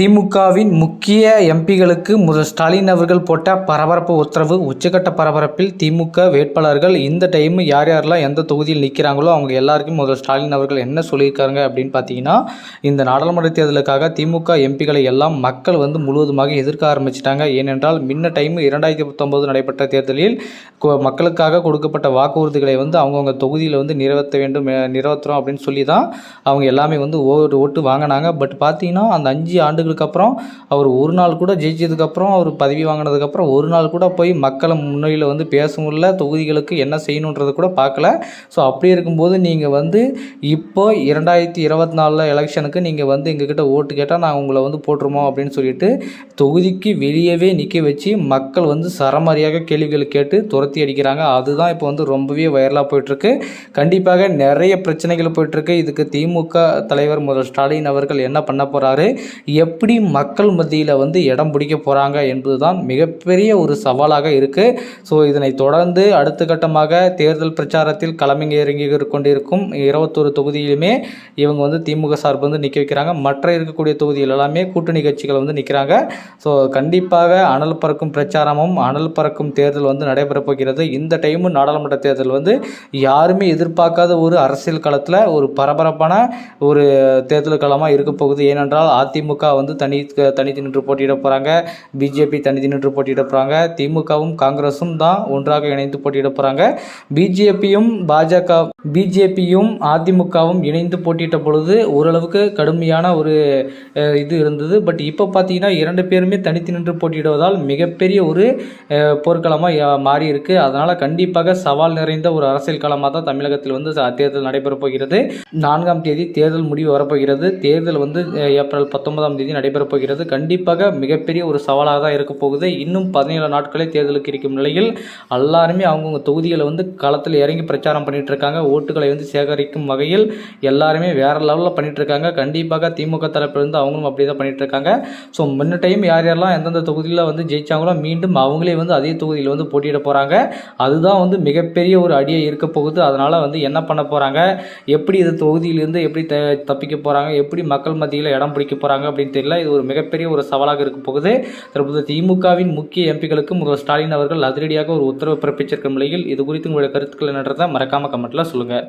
திமுகவின் முக்கிய எம்பிகளுக்கு முதல் ஸ்டாலின் அவர்கள் போட்ட பரபரப்பு உத்தரவு உச்சக்கட்ட பரபரப்பில் திமுக வேட்பாளர்கள் இந்த டைம் யார் யாரெல்லாம் எந்த தொகுதியில் நிற்கிறாங்களோ அவங்க எல்லாருக்கும் முதல் ஸ்டாலின் அவர்கள் என்ன சொல்லியிருக்காங்க அப்படின்னு பார்த்தீங்கன்னா இந்த நாடாளுமன்ற தேர்தலுக்காக திமுக எம்பிகளை எல்லாம் மக்கள் வந்து முழுவதுமாக எதிர்க்க ஆரம்பிச்சிட்டாங்க. ஏனென்றால் முன்ன டைம் இரண்டாயிரத்தி பத்தொம்போது நடைபெற்ற தேர்தலில் கொ- மக்களுக்காக கொடுக்கப்பட்ட வாக்குறுதிகளை வந்து அவங்கவுங்க தொகுதியில் வந்து நிறைவேற்ற வேண்டும் நிறைவேற்றுறோம் அப்படின்னு சொல்லி தான் அவங்க எல்லாமே வந்து ஓட்டு ஓட்டு வாங்கினாங்க. பட் பார்த்தீங்கன்னா அந்த அஞ்சு ஆண்டுகள் அப்புறம் அவர் ஒரு நாள் கூட ஜெயிச்சதுக்கப்புறம் அவர் பதவி வாங்கினதுக்கப்புறம் ஒரு நாள் கூட போய் மக்களை முன்னிலையில் வந்து பேச முடியல தொகுதிகளுக்கு என்ன செய்யணுன்றதை கூட பார்க்கல. ஸோ அப்படி இருக்கும்போது நீங்கள் வந்து இப்போ இரண்டாயிரத்தி இருபத்தி நாலில் எலெக்ஷனுக்கு நீங்கள் வந்து எங்ககிட்ட ஓட்டு கேட்டால் நான் உங்களை வந்து போட்டுருமோ அப்படின்னு சொல்லிட்டு தொகுதிக்கு வெளியவே நிற்க வச்சு மக்கள் வந்து சரமாரியாக கேள்விகள் கேட்டு துரத்தி அடிக்கிறாங்க. அதுதான் இப்போ வந்து ரொம்பவே வைரலாக போயிட்டுருக்கு. கண்டிப்பாக நிறைய பிரச்சனைகள் போயிட்டுருக்கு. இதுக்கு திமுக தலைவர் முதல் ஸ்டாலின் அவர்கள் என்ன பண்ண போகிறாரு எப் எப்படி மக்கள் மத்தியில் வந்து இடம் பிடிக்க போகிறாங்க என்பதுதான் மிகப்பெரிய ஒரு சவாலாக இருக்குது ஸோ இதனை தொடர்ந்து அடுத்த கட்டமாக தேர்தல் பிரச்சாரத்தில் களமிங்க இறங்கி கொண்டிருக்கும் இருபத்தொரு தொகுதியிலுமே இவங்க வந்து திமுக சார்பு வந்து நிற்க வைக்கிறாங்க. மற்ற இருக்கக்கூடிய தொகுதிகள் எல்லாமே கூட்டணி கட்சிகள் வந்து நிற்கிறாங்க ஸோ கண்டிப்பாக அனல் பறக்கும் பிரச்சாரமும் அனல் பறக்கும் தேர்தல் வந்து நடைபெறப் போகிறது. இந்த டைமு நாடாளுமன்ற தேர்தல் வந்து யாருமே எதிர்பார்க்காத ஒரு அரசியல் களத்தில் ஒரு பரபரப்பான ஒரு தேர்தல் களமாக இருக்க போகுது ஏனென்றால் அதிமுக வந்து தனி தனித்து நின்று போட்டியிட போகிறாங்க பிஜேபி தனித்து நின்று போட்டியிட போகிறாங்க திமுகவும் காங்கிரஸும் தான் ஒன்றாக இணைந்து போட்டியிட போகிறாங்க பிஜேபியும் பாஜக பிஜேபியும் அதிமுகவும் இணைந்து போட்டியிட்ட பொழுது ஓரளவுக்கு கடுமையான ஒரு இது இருந்தது. பட் இப்போ பார்த்தீங்கன்னா இரண்டு பேருமே தனித்து நின்று போட்டியிடுவதால் மிகப்பெரிய ஒரு போர்க்களமாக மாறி இருக்கு அதனால் கண்டிப்பாக சவால் நிறைந்த ஒரு அரசியல் களமாக தான் தமிழகத்தில் வந்து தேர்தல் நடைபெறப் போகிறது. நான்காம் தேதி தேர்தல் முடிவு வரப்போகிறது தேர்தல் வந்து ஏப்ரல் பத்தொன்பதாம் தேதி நடைபெறப் போகிறது கண்டிப்பாக மிகப்பெரிய ஒரு சவாலாக தான் இருக்க போகுது. இன்னும் பதினேழு நாட்களே தேர்தலுக்கு இருக்கும் நிலையில் எல்லாருமே அவங்கவுங்க தொகுதிகளை வந்து களத்தில் இறங்கி பிரச்சாரம் பண்ணிட்டு இருக்காங்க ஓட்டுகளை வந்து சேகரிக்கும் வகையில் எல்லாருமே வேற லெவலில் பண்ணிட்டு இருக்காங்க கண்டிப்பாக திமுக தரப்பிலிருந்து அவங்களும் அப்படி தான் பண்ணிட்டு இருக்காங்க ஸோ முன்ன டைம் யார் யாரெல்லாம் எந்தெந்த தொகுதியில் வந்து ஜெயிச்சாங்களோ மீண்டும் அவங்களே வந்து அதே தொகுதியில் வந்து போட்டியிட போகிறாங்க அதுதான் வந்து மிகப்பெரிய ஒரு அடியை இருக்க போகுது. அதனால் வந்து என்ன பண்ண போகிறாங்க எப்படி இது தொகுதியிலிருந்து எப்படி த தப்பிக்க போகிறாங்க எப்படி மக்கள் மத்தியில் இடம் பிடிக்க போகிறாங்க அப்படின்னு தெரியல. இது ஒரு மிகப்பெரிய ஒரு சவாலாக இருக்க போகுது. தற்போது திமுகவின் முக்கிய எம்பிகளுக்கு முதல்வர் ஸ்டாலின் அவர்கள் அதிரடியாக ஒரு உத்தரவு பிறப்பிச்சிருக்கும் நிலையில் இது குறித்து உங்களுடைய கருத்துக்கள் என்னன்றதை மறக்காமல் கமெண்ட்டில் சொல்லுங்கள்